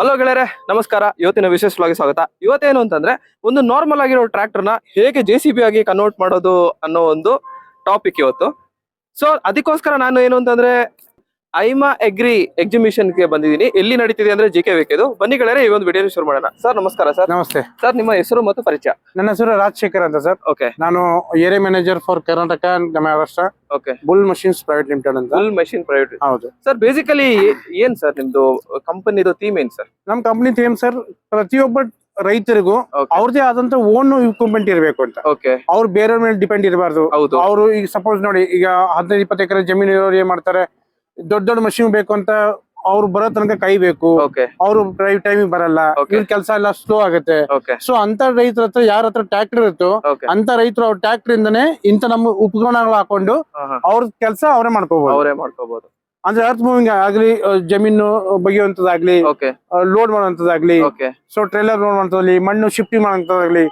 Hello. ಗೆಳೆಯರೆ, ನಮಸ್ಕಾರ. ಇವತ್ತಿನ ವಿಶೇಷವಾಗಿ ಸ್ವಾಗತ. ಇವತ್ತೇನು ಅಂತಂದ್ರೆ, ಒಂದು ನಾರ್ಮಲ್ ಆಗಿರೋ ಟ್ರ್ಯಾಕ್ಟರ್ ಹೇಗೆ ಜೆ ಸಿ ಬಿ ಆಗಿ ಕನ್ವರ್ಟ್ ಮಾಡೋದು ಅನ್ನೋ ಒಂದು ಟಾಪಿಕ್ ಇವತ್ತು. ಸೊ ಅದಕ್ಕೋಸ್ಕರ ನಾನು ಏನು ಅಂತಂದ್ರೆ ಐಮಾ ಎಗ್ರಿ ಎಕ್ಸಿಬಿಷನ್ಗೆ ಬಂದಿದ್ದೀನಿ. ಎಲ್ಲಿ ನಡೀತಿದೆ ಅಂದ್ರೆ ಜಿ ಕೆ ಬೇಕಿದು ಬನ್ನಿ ಗೆಳೆಯರೆ ಈ ಒಂದು ವಿಡಿಯೋ ಶುರು ಮಾಡೋಣ. ಸರ್ ನಮಸ್ಕಾರ ಸರ್. ನಮಸ್ತೆ. ಸರ್ ನಿಮ್ಮ ಹೆಸರು ಮತ್ತು ಪರಿಚಯ. ನನ್ನ ಹೆಸರು ರಾಜಶೇಖರ್ ಅಂತ ಸರ್. ಓಕೆ. ನಾನು area manager for Karnataka and Maharashtra okay. Bull machines private limited ಅಂತ. Bull machine private. ಹೌದು. ಸರ್ ಬೇಸಿಕಲಿ ಏನ್ ಸರ್ ನಿಮ್ದು ಕಂಪನಿದು ಥೀಮ್ ಏನ್ ಸರ್? ನಮ್ಮ ಕಂಪನಿ ಥೀಮ್ ಸರ್ ಪ್ರತಿಯೊಬ್ಬ ರೈತರಿಗೂ. ಅವ್ರದೇ ಆದಂತ ಓನ್ ಇಕ್ವಿಪ್ಮೆಂಟ್ ಇರಬೇಕು ಅಂತ. ಓಕೆ. ಅವ್ರು ಬೇರೆಯವ್ರ ಮೇಲೆ ಡಿಪೆಂಡ್ ಇರಬಾರ್ದು. ಹೌದು. ಅವರು ಈಗ ಸಪೋಸ್ ನೋಡಿ ಈಗ ಹದಿನೈದು ಇಪ್ಪತ್ತು ಎಕರೆ ಜಮೀನು ಇರೋರು ಏನ್ ಮಾಡ್ತಾರೆ? ದೊಡ್ಡ ದೊಡ್ಡ ಮಷಿನ್ ಬೇಕು ಅಂತ ಅವ್ರು ಬರೋ ತನಕ ಕೈಬೇಕು ಓಕೆ ಅವ್ರು ಟೈಮಿಗೆ ಬರಲ್ಲ. ಇಲ್ಲಿ ಇವ್ರ ಕೆಲಸ ಎಲ್ಲ ಸ್ಲೋ ಆಗುತ್ತೆ. ಸೊ ಅಂತ ರೈತರ ಹತ್ರ ಯಾರ ಹತ್ರ ಟ್ರ್ಯಾಕ್ಟರ್ ಇರುತ್ತೋ ಅಂತ ರೈತರು ಅವ್ರ ಟ್ರ್ಯಾಕ್ಟರ್ ಇಂದನೆ ಇಂತ ನಮ್ಮ ಉಪಕರಣಗಳು ಹಾಕೊಂಡು ಅವ್ರ ಕೆಲಸ ಅವರೇ ಮಾಡ್ಕೋಬಹುದು ಅವರೇ ಮಾಡ್ಕೋಬಹುದು ಅಂದ್ರೆ ಅರ್ಥ ಮೂವಿಂಗ್ ಆಗ್ಲಿ ಜಮೀನು ಬಗೆಯುವಂತದಾಗ್ಲಿ ಲೋಡ್ ಮಾಡುವಂತದಾಗ್ಲಿ ಸೊ ಟ್ರೇಲರ್ ಲೋಡ್ ಮಾಡುವಂತದಾಗ್ಲಿ ಮಣ್ಣು ಶಿಫ್ಟಿಂಗ್ ಮಾಡುವಂತದಾಗ್ಲಿ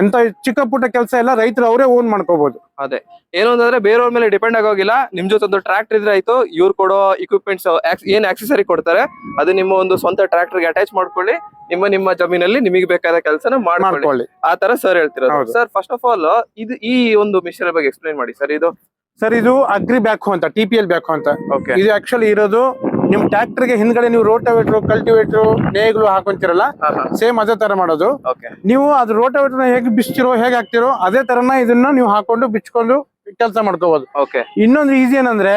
ಎಂತ ಚಿಕ್ಕ ಪುಟ್ಟ ಕೆಲಸ ಎಲ್ಲ ರೈತರು ಅವರೇ ಓನ್ ಮಾಡ್ಕೋಬಹುದು ಅದೇ. ಏನು ಅಂತಂದ್ರೆ ಬೇರೆಯವ್ರ ಮೇಲೆ ಡಿಪೆಂಡ್ ಆಗೋಗಿಲ್ಲ. ನಿಮ್ ಜೊತೆ ಒಂದು ಟ್ರಾಕ್ಟರ್ ಇದ್ರೆ ಆಯ್ತು ಇವ್ರು ಕೊಡೋ ಇಕ್ವಿಪ್ಮೆಂಟ್ಸ್ ಏನ್ ಆಕ್ಸೆಸರಿ ಕೊಡ್ತಾರೆ ಅದು ನಿಮ್ಮ ಒಂದು ಸ್ವಂತ ಟ್ರ್ಯಾಕ್ಟರ್ಗೆ ಅಟ್ಯಾಚ್ ಮಾಡ್ಕೊಳ್ಳಿ. ನಿಮ್ಮ ನಿಮ್ಮ ಜಮೀನಲ್ಲಿ ನಿಮಗೆ ಬೇಕಾದ ಕೆಲಸನ ಮಾಡ್ಕೊಳ್ಳಿ. ಆ ತರ ಸರ್ ಹೇಳ್ತಿರೋದು. ಸರ್ ಫಸ್ಟ್ ಆಫ್ ಆಲ್ ಇದು ಈ ಒಂದು ಮಿಷನ್ ಬಗ್ಗೆ ಎಕ್ಸ್ಪ್ಲೈನ್ ಮಾಡಿ. ಸರ್ ಇದು ಸರ್ ಇದು ಅಗ್ರಿ ಬ್ಯಾಕ್ ಅಂತ ಟಿ ಪಿ ಎಲ್ ಬ್ಯಾಕ್ ಅಂತ. ಇದು ಆಕ್ಚುಲಿ ಇರೋದು ನಿಮ್ ಟ್ರ್ಯಾಕ್ಟರ್ಗೆ ಹಿಂದ್ಗಡೆ ನೀವು ರೋಟೋವೇಟ್ರು ಕಲ್ಟಿವೇಟ್ರು ನೇಗ್ಲು ಹಾಕೊಂತಿರಲ್ಲ ಸೇಮ್ ಅದೇ ತರ ಮಾಡೋದು. ನೀವು ಅದು ರೋಟೋವೇಟರ್ ಹೇಗೆ ಬಿಚ್ಚಿರೋ ಹೇಗೆ ಹಾಕ್ತಿರೋ ಅದೇ ತರನ ಇದನ್ನ ನೀವು ಹಾಕೊಂಡು ಬಿಚ್ಕೊಂಡು ಕೆಲಸ ಮಾಡ್ಕೋಬಹುದು ಇನ್ನೊಂದು ಈಸಿ ಏನಂದ್ರೆ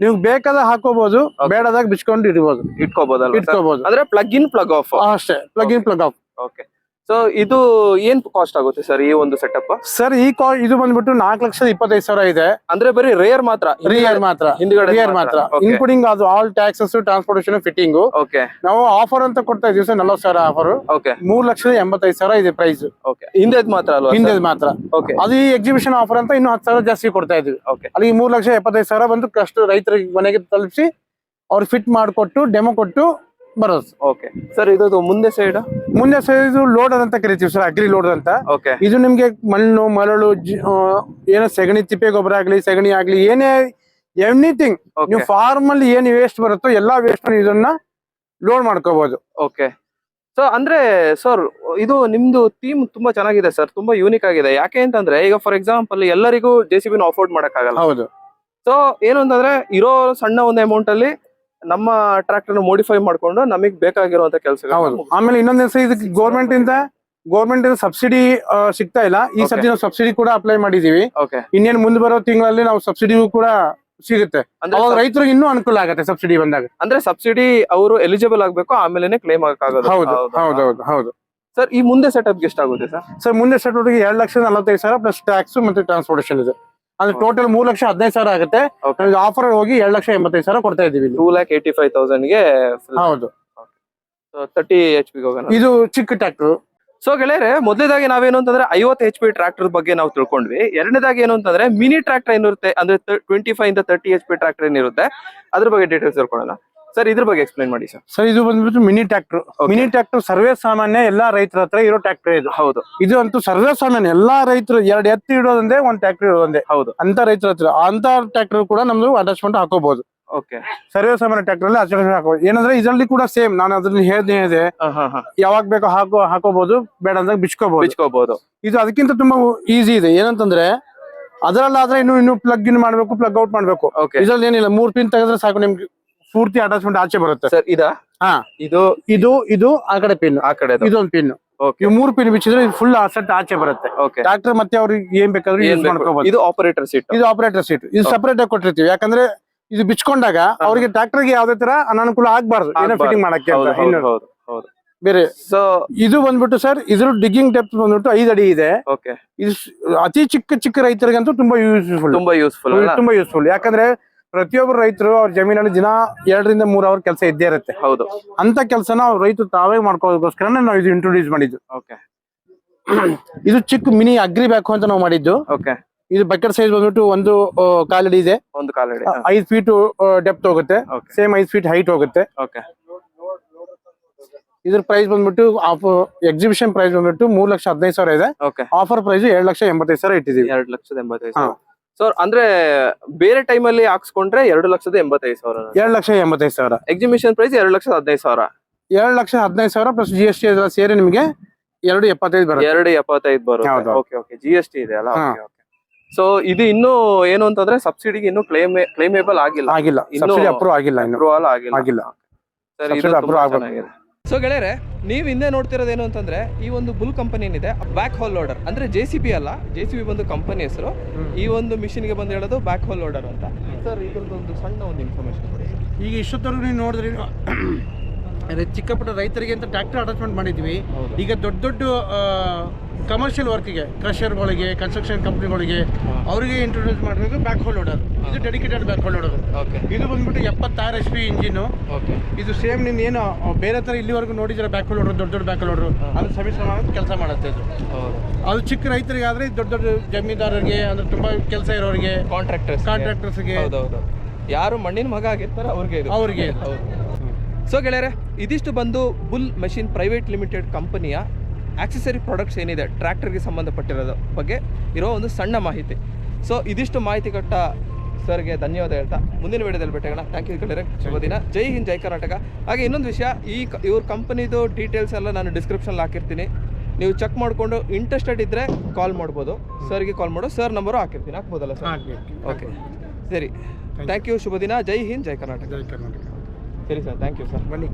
ನೀವು ಬೇಕಾದ ಹಾಕೋಬಹುದು ಬೇಡದಾಗ ಬಿಚ್ಕೊಂಡು ಇಡಬಹುದು ಇಟ್ಕೋಬಹುದು? ಇಟ್ಕೋಬಹುದು ಅಂದ್ರೆ ಪ್ಲಗ್ ಇನ್ ಪ್ಲಗ್ ಆಫ್ ಅಷ್ಟೇ plug in plug off okay so ಇದು ಏನ್ ಕಾಸ್ಟ್ ಆಗುತ್ತೆ ಸರ್ ಈ ಒಂದು ಸೆಟಪ್ ಸರ್ ಈ ಕಾ ಇದು ಬಂದ್ಬಿಟ್ಟು ನಾಲ್ಕು ಲಕ್ಷದ ಇಪ್ಪತ್ತೈದು ಸಾವಿರ ಇದೆ. ಅಂದ್ರೆ ಬರೀ ರೇರ್ ಮಾತ್ರ? ರಿಯರ್ ಮಾತ್ರ. ಹಿಂದ್ಗಡೆ ರಿಯರ್ ಮಾತ್ರ. ಇನ್ಕ್ಲೂಡಿಂಗ್ ಅದು all taxes transportation fitting okay ನಾವು ಆಫರ್ ಅಂತ ಕೊಡ್ತಾ ಇದೀವಿ ಸರ್ ನಲವತ್ತು ಸಾವಿರ ಆಫರ್ ಓಕೆ ಮೂರ್ ಲಕ್ಷದ ಎಂಬತ್ತೈದು ಸಾವಿರ ಇದೆ ಪ್ರೈಸ್ ಓಕೆ ಹಿಂದೆ ಮಾತ್ರ ಅಲ್ವಾ ಹಿಂದೆ ಮಾತ್ರ. ಓಕೆ ಅದು ಈ ಎಕ್ಸಿಬಿಷನ್ ಆಫರ್ ಅಂತ ಇನ್ನು ಹತ್ತು ಸಾವಿರ ಜಾಸ್ತಿ ಕೊಡ್ತಾ ಇದೀವಿ ಓಕೆ ಅಲ್ಲಿ ಮೂರ್ ಲಕ್ಷ ಎಪ್ಪತ್ತೈದು ಸಾವಿರ ಬಂದು ಕಷ್ಟ ರೈತರಿಗೆ ಮನೆಗೆ ತಲುಪಿಸಿ ಅವ್ರು ಫಿಟ್ ಮಾಡಿಕೊಟ್ಟು ಡೆಮೋ ಕೊಟ್ಟು ಬರೋದು. ಓಕೆ ಸರ್ ಇದು ಮುಂದೆ ಸೈಡ್ ಮುಂದೆ ಸರ್ ಇದು ಲೋಡರ್ ಅಂತ ಕರಿತೀವಿ ಸರ್ ಅಗ್ರಿ ಲೋಡರ್ ಅಂತ. ಓಕೆ ಇದು ನಿಮ್ಗೆ ಮಣ್ಣು ಮರಳು ಜಿ- ಆ, ಏನೋ ಸಗಣಿ ತಿಪ್ಪೆ ಗೊಬ್ಬರ ಆಗ್ಲಿ ಸೆಗಣಿ ಆಗ್ಲಿ ಏನೇ ಎನಿಥಿಂಗ್ ನೀವು ಫಾರ್ಮ್ ಅಲ್ಲಿ ಏನ್ ವೇಸ್ಟ್ ಬರುತ್ತೋ ಎಲ್ಲಾ ವೇಸ್ಟ್ ಇದನ್ನ ಲೋಡ್ ಮಾಡ್ಕೋಬಹುದು ಓಕೆ ಸೊ ಅಂದ್ರೆ ಸರ್ ಇದು ನಿಮ್ದು ಥೀಮ್ ತುಂಬಾ ಚೆನ್ನಾಗಿದೆ ಸರ್ ತುಂಬಾ ಯೂನಿಕ್ ಆಗಿದೆ. ಯಾಕೆ ಅಂತಂದ್ರೆ ಈಗ ಫಾರ್ ಎಕ್ಸಾಂಪಲ್ ಎಲ್ಲರಿಗೂ ಜೆ ಸಿ ಬಿನ ಅಫೋರ್ಡ್ ಮಾಡಕ್ಕಾಗಲ್ಲ. ಹೌದು. ಸೊ ಏನು ಅಂತಂದ್ರೆ ಇರೋ ಸಣ್ಣ ಒಂದು ಅಮೌಂಟ್ ಅಲ್ಲಿ ನಮ್ಮ ಟ್ರಾಕ್ಟರ್ ಮೋಡಿಫೈ ಮಾಡ್ಕೊಂಡು ನಮಗೆ ಬೇಕಾಗಿರುವಂತ ಕೆಲಸ ಆಮೇಲೆ ಇನ್ನೊಂದ್ ಹೆಸರು ಇದಕ್ಕೆ ಗೌರ್ಮೆಂಟ್ ಇಂದ ಗೌರ್ಮೆಂಟ್ ಇಂದ ಸಬ್ಸಿಡಿ ಸಿಗ್ತಾ ಇಲ್ಲ. ಈ ಸರ್ತಿ ನಾವು ಸಬ್ಸಿಡಿ ಕೂಡ ಅಪ್ಲೈ ಮಾಡಿದೀವಿ. ಇನ್ನೇನು ಮುಂದೆ ಬರೋ ತಿಂಗಳಲ್ಲಿ ನಾವು ಸಬ್ಸಿಡಿ ಕೂಡ ಸಿಗುತ್ತೆ. ರೈತರಿಗೆ ಇನ್ನೂ ಅನುಕೂಲ ಆಗುತ್ತೆ ಸಬ್ಸಿಡಿ ಬಂದಾಗ. ಅಂದ್ರೆ ಸಬ್ಸಿಡಿ ಅವರು ಎಲಿಜಿಬಲ್ ಆಗಬೇಕು ಆಮೇಲೆ ಕ್ಲೇಮ್ ಆಗಕ್ಕಾಗೋದು ಹೌದು ಹೌದು ಹೌದು ಸರ್ ಈ ಮುಂದೆ ಸೆಟಪ್ ಎಷ್ಟಾಗುತ್ತೆ ಸರ್ ಸರ್ ಮುಂದೆ ಸೆಟ್ಗೆ ಎರಡು ಲಕ್ಷದ ನಲವತ್ತೈದು ಸಾವಿರ ಪ್ಲಸ್ ಟ್ಯಾಕ್ಸ್ ಮತ್ತೆ ಟ್ರಾನ್ಸ್ಪೋರ್ಟೇಷನ್ ಇದೆ. ಅಂದ್ರೆ ಟೋಟಲ್ ಮೂರ್ ಲಕ್ಷ ಹದಿನೈದು ಸಾವಿರ ಆಗುತ್ತೆ. ಆಫರ್ ಹೋಗಿ ಎರಡ್ ಲಕ್ಷ ಎಂಬತ್ತೈದು ಸಾವಿರ ಕೊಡ್ತಾ ಇದೀವಿ. ಟೂ ಲ್ಯಾಕ್ ಏಟಿ ಫೈವ್ ತೌಸಂಡ್ಗೆ ಹೌದು. ತರ್ಟಿ ಎಚ್ ಪಿ ಹೋಗೋಣ. ಇದು ಚಿಕ್ಕ ಟ್ರ್ಯಾಕ್ಟರ್ ಸೊ ಗೆಳೆಯರೆ ಮೊದಲೇದಾಗಿ ನಾವೇನು ಅಂತಂದ್ರೆ ಐವತ್ತು ಎಚ್ ಪಿ ಟ್ರಾಕ್ಟರ್ ಬಗ್ಗೆ ನಾವು ತಿಳ್ಕೊಂಡ್ವಿ. ಎರಡನೇದಾಗಿ ಏನು ಅಂತಂದ್ರೆ ಮಿನಿ ಟ್ರಾಕ್ಟರ್ ಏನಿರುತ್ತೆ ಅಂದ್ರೆ ಟ್ವೆಂಟಿ ಫೈವ್ ಇಂದ ತರ್ಟಿ ಎಚ್ ಪಿ ಟ್ರಾಕ್ಟರ್ ಏನಿರುತ್ತೆ ಅದ್ರ ಬಗ್ಗೆ ಡೀಟೇಲ್ಸ್ ತಿಳ್ಕೊಳ್ಳೋಣ. ಸರ್ ಇದ್ರ ಬಗ್ಗೆ ಎಕ್ಸ್ಪ್ಲೈನ್ ಮಾಡಿ ಸರ್. ಸರ್ ಇದು ಬಂದ್ಬಿಟ್ಟು ಮಿನಿ ಟ್ರಾಕ್ಟರ್ ಮಿನಿ ಟ್ರ್ಯಾಕ್ಟರ್ ಸರ್ವೇ ಸಾಮಾನ್ಯ ಎಲ್ಲಾ ರೈತರ ಹತ್ರ ಇರೋ ಟ್ರ್ಯಾಕ್ಟರ್ ಇದು. ಹೌದು. ಇದು ಅಂತೂ ಸರ್ವೇ ಸಾಮಾನ್ಯ ಎಲ್ಲಾ ರೈತರು ಎರಡು ಎತ್ತು ಇಡೋದಂದೇ ಒಂದ್ ಟ್ರ್ಯಾಕ್ಟರ್ ಇಡೋದಂದೇ. ಹೌದು. ಅಂತ ರೈತರ ಹತ್ರ. ಅಂತ ಟ್ರ್ಯಾಕ್ಟರ್ ಕೂಡ ನಮ್ದು ಅಟ್ಯಾಚ್ಮೆಂಟ್ ಹಾಕೋಬಹುದು ಓಕೆ ಸರ್ವೇ ಸಾಮಾನ್ಯ ಟ್ರಾಕ್ಟರ್ ಅಲ್ಲಿ ಅಟ್ಯಾಚ್ಮೆಂಟ್ ಹಾಕೋಬಹುದು ಏನಂದ್ರೆ ಇದರಲ್ಲಿ ಕೂಡ ಸೇಮ್ ನಾನು ಅದ್ರಲ್ಲಿ ಹೇಳ್ದೆ ಹೇಳಿದೆ ಯಾವಾಗ ಬೇಕೋ ಹಾಕೋ ಹಾಕೋಬಹುದು ಬೇಡ ಅಂದಾಗ ಬಿಚ್ಕೋಬಹುದು ಬಿಚ್ಕೋಬಹುದು ಇದು ಅದಕ್ಕಿಂತ ತುಂಬಾ ಈಸಿ ಇದೆ. ಏನಂತಂದ್ರೆ ಅದರಲ್ಲಾದ್ರೆ ಇನ್ನು ಇನ್ನು ಪ್ಲಗ್ ಇನ್ ಮಾಡ್ಬೇಕು ಪ್ಲಗ್ ಔಟ್ ಮಾಡ್ಬೇಕು. ಓಕೆ ಇದ್ರಲ್ಲಿ ಏನಿಲ್ಲ. ಮೂರ್ ಪಿನ್ ತೆಗೆದ್ರೆ ಸಾಕು ನಿಮ್ಗೆ. ಪೂರ್ತಿ ಅಟ್ಯಾಚ್ಮೆಂಟ್ ಆಚೆ ಬರುತ್ತೆ. ಸರ್ ಇದಾ? ಹಾ. ಇದು ಇದು ಇದು ಆ ಕಡೆ ಪಿನ್ ಆ ಕಡೆ ಇದೊಂದು ಪಿನ್ ಓಕೆ ಮೂರು ಪಿನ್ ಬಿಚ್ಚಿದ್ರೆ ಫುಲ್ ಸೆಟ್ ಆಚೆ ಬರುತ್ತೆ. ಓಕೆ ಡಾಕ್ಟರ್ ಮತ್ತೆ ಅವ್ರಿಗೆ ಏನ್ ಬೇಕಾದ್ರೂ ಯೂಸ್ ಮಾಡ್ಕೋಬಹುದು ಇದು ಆಪರೇಟರ್ ಸೀಟ್ ಇದು ಆಪರೇಟರ್ ಸೀಟ್ ಇದು ಸಪರೇಟ್ ಆಗಿ ಕೊಟ್ಟಿರ್ತೀವಿ. ಯಾಕಂದ್ರೆ ಇದು ಬಿಚ್ಕೊಂಡಾಗ ಅವ್ರಿಗೆ ಟ್ರಾಕ್ಟರ್ಗೆ ಯಾವ್ದೇ ತರ ಅನಾನುಕೂಲ ಆಗ್ಬಾರ್ದು. ಏನೋ ಫಿಟಿಂಗ್ ಫಿಟ್ಟಿಂಗ್ ಮಾಡಕ್ಕೆ ಬೇರೆ ಸೊ ಇದು ಬಂದ್ಬಿಟ್ಟು ಸರ್ ಇದ್ರ ಡಿಗ್ಗಿಂಗ್ ಡೆಪ್ತ್ ಬಂದ್ಬಿಟ್ಟು ಐದು ಅಡಿ ಇದೆ. ಇದು ಅತಿ ಚಿಕ್ಕ ಚಿಕ್ಕ ರೈತರಿಗಂತೂ ತುಂಬಾ ಯೂಸ್ಫುಲ್ ತುಂಬಾ ಯೂಸ್ಫುಲ್ ತುಂಬಾ ಯೂಸ್ಫುಲ್ ಯಾಕಂದ್ರೆ ಪ್ರತಿಯೊಬ್ಬರು ರೈತರು ಅವ್ರ ಜಮೀನಲ್ಲಿ ದಿನ ಎರಡರಿಂದ ಮೂರ್ ಅವರ್ ಕೆಲಸ ಇದ್ದೇ ಇರುತ್ತೆ. ಹೌದು. ಅಂತ ಕೆಲಸನ ಅವ್ರ ರೈತರು ತಾವೇ ಮಾಡ್ಕೋದಕ್ಕೋಸ್ಕರ ನಾವು ಇದು ಇಂಟ್ರೊಡ್ಯೂಸ್ ಮಾಡಿದ್ದು. ಓಕೆ ಇದು ಚಿಕ್ಕ ಮಿನಿ ಅಗ್ರಿ ಬ್ಯಾಕು ಅಂತ ನಾವು ಮಾಡಿದ್ದು. ಓಕೆ ಇದು ಬಕೆಟ್ ಸೈಜ್ ಬಂದ್ಬಿಟ್ಟು ಒಂದು ಕಾಲಡಿ ಇದೆ. ಒಂದು ಕಾಲಡಿ ಐದ್ ಫೀಟ್ ಡೆಪ್ತ್ ಹೋಗುತ್ತೆ. ಸೇಮ್ ಐದ್ ಫೀಟ್ ಹೈಟ್ ಹೋಗುತ್ತೆ. ಓಕೆ ಇದ್ರ ಪ್ರೈಸ್ ಬಂದ್ಬಿಟ್ಟು ಆಫ್ ಎಕ್ಸಿಬಿಷನ್ ಪ್ರೈಸ್ ಬಂದ್ಬಿಟ್ಟು ಮೂರ್ ಲಕ್ಷ ಹದಿನೈದು ಸಾವಿರ ಇದೆ. ಆಫರ್ ಪ್ರೈಸ್ ಎರಡ್ ಲಕ್ಷ ಎಂಬತ್ತೈದು ಸಾವಿರ ಇಟ್ಟಿದೀವಿ ಎರಡು ಲಕ್ಷದ ಎಂಬತ್ತೈದು ಸಾವಿರ. ಸೊ ಅಂದ್ರೆ ಬೇರೆ ಟೈಮ್ ಅಲ್ಲಿ ಹಾಕ್ಸ್ಕೊಂಡ್ರೆ ಎರಡು ಲಕ್ಷದ ಎಂಬತ್ತೈದು ಸಾವಿರ. ಎರಡು ಲಕ್ಷ ಎಂಬತ್ತೈದು ಸಾವಿರ. ಎಕ್ಸಿಬಿಷನ್ ಪ್ರೈಸ್ ಎರಡು ಲಕ್ಷದ ಹದಿನೈದು ಸಾವಿರ. ಎರಡು ಲಕ್ಷ ಹದಿನೈದು ಸಾವಿರ ಪ್ಲಸ್ ಜಿ ಎಸ್ ಟಿ ಎಲ್ಲ ಸೇರಿ ನಿಮಗೆ ಎರಡು ಎಪ್ಪತ್ತೈದು ಬರುತ್ತೆ. ಎರಡು ಎಪ್ಪತ್ತೈದು ಬರುತ್ತೆ. Okay okay G S T ಇದೆ ಅಲ್ಲ. ಸೊ ಇದು ಇನ್ನು ಏನು ಅಂತಂದ್ರೆ ಸಬ್ಸಿಡಿಗೆ ಇನ್ನು ಕ್ಲೇಮ್ ಕ್ಲೇಮೇಬಲ್ ಆಗಿಲ್ಲ. ಆಗಿಲ್ಲ. ಇನ್ನು- ಅಪ್ರೂವ್ ಆಗಿಲ್ಲ ಇನ್ನು. ಅಪ್ರೂವಲ್ ಆಗಿಲ್ಲ. ಆಗಿಲ್ಲ. ಸರ್ ಇದು ಅಪ್ರೂವ್. ಚೆನ್ನಾಗಿದೆ. ಸೊ ಗೆಳೆಯರೆ ನೀವು ಹಿಂದೆ ನೋಡ್ತಿರೋದೇನು ಅಂತಂದ್ರೆ ಈ ಒಂದು ಬುಲ್ ಕಂಪನಿ ಏನಿದೆ ಬ್ಯಾಕ್ ಹೋಲ್ ಲೋಡರ್ ಅಂದ್ರೆ ಜೆ ಸಿ ಬಿ ಅಲ್ಲ ಜೆ ಸಿ ಬಿ ಒಂದು ಕಂಪನಿ ಹೆಸರು. ಈ ಒಂದು ಮಿಷಿನ್ಗೆ ಬಂದು ಹೇಳೋದು ಬ್ಯಾಕ್ ಹೋಲ್ ಲೋಡರ್ ಅಂತ. ಸರ್ ಇದ್ರದ್ದು ಒಂದು ಸಣ್ಣ ಒಂದು ಇನ್ಫಾರ್ಮೇಶನ್ ಕೊಡಿ. ಈಗ ಇಷ್ಟೊತ್ತರೂ ನೀವು ನೋಡಿದ್ರಿ ಅದೇ ಚಿಕ್ಕ ಪುಟ್ಟ ರೈತರಿಗೆ ಅಂತ ಟ್ರ್ಯಾಕ್ಟರ್ ಅಟ್ಯಾಚ್ಮೆಂಟ್ ಮಾಡಿದ್ವಿ. ಈಗ ದೊಡ್ಡ ದೊಡ್ಡ ಕಮರ್ಷಿಯಲ್ ವರ್ಕಿಗೆ ಕ್ರಷರ್ಗಳಿಗೆ ಕನ್ಸ್ಟ್ರಕ್ಷನ್ ಕಂಪ್ನಿಗಳಿಗೆ ಅವರಿಗೆ ಇಂಟ್ರೊಡ್ಯೂಸ್ ಮಾಡಿರೋದು ಬ್ಯಾಕ್ ಹೋಲ್ ಲೋಡರ್ ಇದು dedicated back hoe loader okay. ಇದು ಬಂದ್ಬಿಟ್ಟು ಎಪ್ಪತ್ತಾರು ಎಚ್ ಪಿ ಇಂಜಿನ್ ಇದು ಸೇಮ್ ನೀನು ಏನು ಬೇರೆ ಥರ ಇಲ್ಲಿವರೆಗೂ ನೋಡಿದ್ರೆ ಬ್ಯಾಕ್ ಹೋಲ್ ಲೋಡರ್ ದೊಡ್ಡ ದೊಡ್ಡ ಬ್ಯಾಕ್ ಹೋಲ್ ಲೋಡರ್ ಅದು ಸಮಿಶ್ರಣ ಕೆಲಸ ಮಾಡುತ್ತೆ ಇದು. ಅದು ಚಿಕ್ಕ ರೈತರಿಗೆ ಆದರೆ ದೊಡ್ಡ ದೊಡ್ಡ ಜಮೀನ್ದಾರರಿಗೆ ಅಂದ್ರೆ ತುಂಬಾ ಕೆಲಸ ಇರೋರಿಗೆ ಕಾಂಟ್ರಾಕ್ಟರ್ಸ್ ಕಾಂಟ್ರಾಕ್ಟರ್ಸ್ಗೆ ಯಾರು ಮಣ್ಣಿನ ಮಗ ಆಗಿರ್ತಾರೆ ಅವ್ರಿಗೆ ಅವ್ರಿಗೆ ಸೊ ಗೆಳೆಯರೆ ಇದಿಷ್ಟು ಬಂದು ಬುಲ್ ಮೆಷಿನ್ ಪ್ರೈವೇಟ್ ಲಿಮಿಟೆಡ್ ಕಂಪನಿಯ ಆಕ್ಸೆಸರಿ ಪ್ರಾಡಕ್ಟ್ಸ್ ಏನಿದೆ ಟ್ರ್ಯಾಕ್ಟರ್ಗೆ ಸಂಬಂಧಪಟ್ಟಿರೋದು ಬಗ್ಗೆ ಇರೋ ಒಂದು ಸಣ್ಣ ಮಾಹಿತಿ. ಸೊ ಇದಿಷ್ಟು ಮಾಹಿತಿ ಕೊಟ್ಟ ಸರ್ಗೆ ಧನ್ಯವಾದ ಹೇಳ್ತಾ ಮುಂದಿನ ವಿಡಿಯೋದಲ್ಲಿ ಭೇಟಿಯಾಗೋಣ. ಥ್ಯಾಂಕ್ ಯು ಗೆಳೆಯರೆ ಶುಭ ದಿನ. ಜೈ ಹಿಂದ್ ಜೈ ಕರ್ನಾಟಕ. ಹಾಗೆ ಇನ್ನೊಂದು ವಿಷಯ ಈ ಇವ್ರ ಕಂಪನಿದು ಡೀಟೇಲ್ಸ್ ಎಲ್ಲ ನಾನು ಡಿಸ್ಕ್ರಿಪ್ಷನಲ್ಲಿ ಹಾಕಿರ್ತೀನಿ. ನೀವು ಚೆಕ್ ಮಾಡಿಕೊಂಡು ಇಂಟ್ರೆಸ್ಟೆಡ್ ಇದ್ದರೆ ಕಾಲ್ ಮಾಡ್ಬೋದು. ಸರ್ಗೆ ಕಾಲ್ ಮಾಡು ಸರ್ ನಂಬರು ಹಾಕಿರ್ತೀನಿ. ಹಾಕ್ಬೋದಲ್ಲ ಸರ್ ಓಕೆ ಸರಿ. ಥ್ಯಾಂಕ್ ಯು ಶುಭ ದಿನ. ಜೈ ಹಿಂದ್ ಜೈ ಕರ್ನಾಟಕ. ಜೈ ಕರ್ನಾಟಕ. ಸರಿ ಸರ್ ಥ್ಯಾಂಕ್ ಯು ಸರ್ ಬನ್ನಿ.